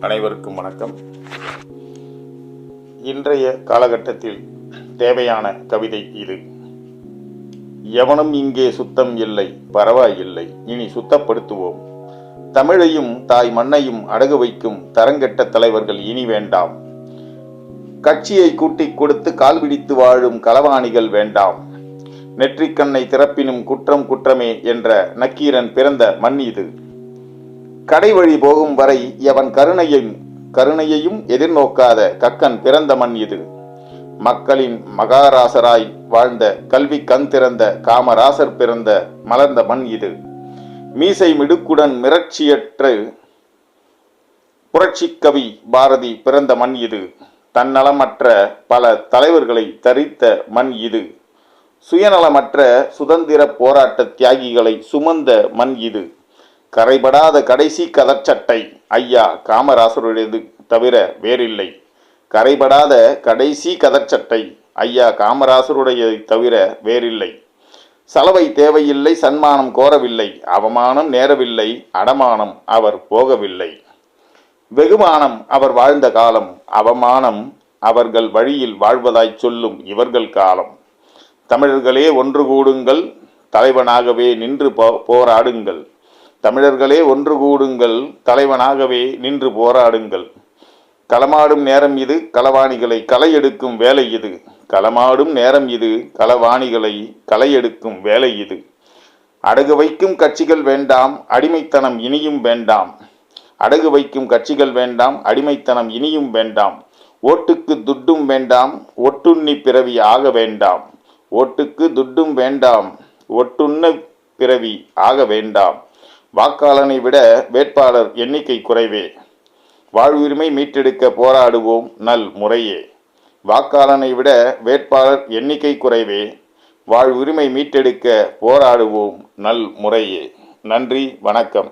அனைவருக்கும் வணக்கம். இன்றைய காலகட்டத்தில் தேவையான கவிதை இது. எவனும் இங்கே சுத்தம் இல்லை பரவாயில்லை இனி சுத்தப்படுத்துவோம். தமிழையும் தாய் மண்ணையும் அடகு வைக்கும் தரங்கெட்ட தலைவர்கள் இனி வேண்டாம். கட்சியை கூட்டிக் கொடுத்து கால் பிடித்து வாழும் களவாணிகள் வேண்டாம். நெற்றிக்கண்ணை திறப்பினும் குற்றம் குற்றமே என்ற நக்கீரன் பிறந்த மண் இது. கடை வழி போகும் வரை எவன் கருணையும் கருணையையும் எதிர்நோக்காத கக்கன் பிறந்த மண் இது. மக்களின் மகாராசராய் வாழ்ந்த கல்வி கண் திறந்த காமராசர் பிறந்த மலர்ந்த மண் இது. மீசை மிடுக்குடன் மிரட்சியற்று புரட்சி கவி பாரதி பிறந்த மண் இது. தன்னலமற்ற பல தலைவர்களை தரித்த மண் இது. சுயநலமற்ற சுதந்திர போராட்ட தியாகிகளை சுமந்த மண் இது. கரைபடாத கடைசி கதர்ச்சட்டை ஐயா காமராசருடையது தவிர வேறில்லை. கரைபடாத கடைசி கதர்ச்சட்டை ஐயா காமராசருடையதை தவிர வேறில்லை. சலவை தேவையில்லை சன்மானம் கோரவில்லை. அவமானம் நேரவில்லை அடமானம் அவர் போகவில்லை. வெகுமானம் அவர் வாழ்ந்த காலம் அவமானம் அவர்கள் வழியில் வாழ்வதாய் சொல்லும் இவர்கள் காலம். தமிழர்களே ஒன்று கூடுங்கள் தலைவனாகவே நின்று போ- போராடுங்கள். தமிழர்களே ஒன்று கூடுங்கள் தலைவனாகவே நின்று போராடுங்கள். களமாடும் நேரம் இது களவாணிகளை களை எடுக்கும் வேலை இது. களமாடும் நேரம் இது களவாணிகளை களை எடுக்கும் வேலை இது. அடகு வைக்கும் கட்சிகள் வேண்டாம் அடிமைத்தனம் இனியும் வேண்டாம். அடகு வைக்கும் கட்சிகள் வேண்டாம் அடிமைத்தனம் இனியும் வேண்டாம். ஓட்டுக்கு துட்டும் வேண்டாம் ஒட்டுண்ணி பிறவி ஆக வேண்டாம். ஓட்டுக்கு துட்டும் வேண்டாம் ஒட்டுண்ண பிறவி ஆக வேண்டாம். வாக்காளனை விட வேட்பாளர் எண்ணிக்கை குறைவே. வாழ்வுரிமை மீட்டெடுக்க போராடுவோம் நல் முறையே. வாக்காளனை விட வேட்பாளர் எண்ணிக்கை குறைவே. வாழ்வுரிமை மீட்டெடுக்க போராடுவோம் நல் முறையே. நன்றி வணக்கம்.